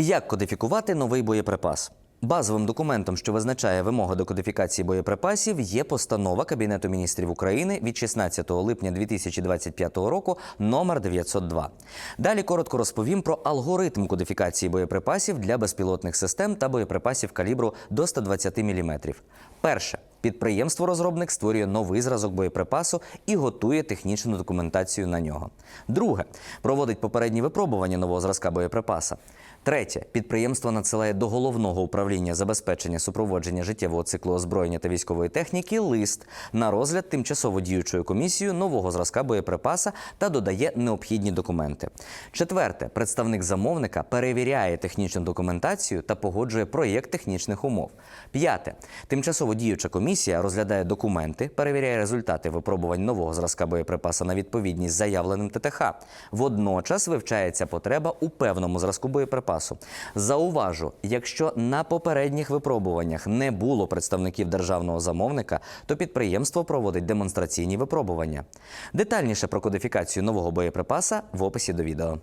Як кодифікувати новий боєприпас? Базовим документом, що визначає вимоги до кодифікації боєприпасів, є постанова Кабінету міністрів України від 16 липня 2025 року номер 902. Далі коротко розповім про алгоритм кодифікації боєприпасів для безпілотних систем та боєприпасів калібру до 120 мм. Перше. Підприємство-розробник створює новий зразок боєприпасу і готує технічну документацію на нього. Друге проводить попередні випробування нового зразка боєприпаса. Третє підприємство надсилає до головного управління забезпечення супроводження життєвого циклу озброєння та військової техніки лист на розгляд тимчасово діючою комісією нового зразка боєприпаса та додає необхідні документи. Четверте, представник замовника перевіряє технічну документацію та погоджує проєкт технічних умов. П'яте, тимчасово діюча комісія розглядає документи, перевіряє результати випробувань нового зразка боєприпаса на відповідність заявленим ТТХ. Водночас вивчається потреба у певному зразку боєприпасу. Зауважу, якщо на попередніх випробуваннях не було представників державного замовника, то підприємство проводить демонстраційні випробування. Детальніше про кодифікацію нового боєприпаса в описі до відео.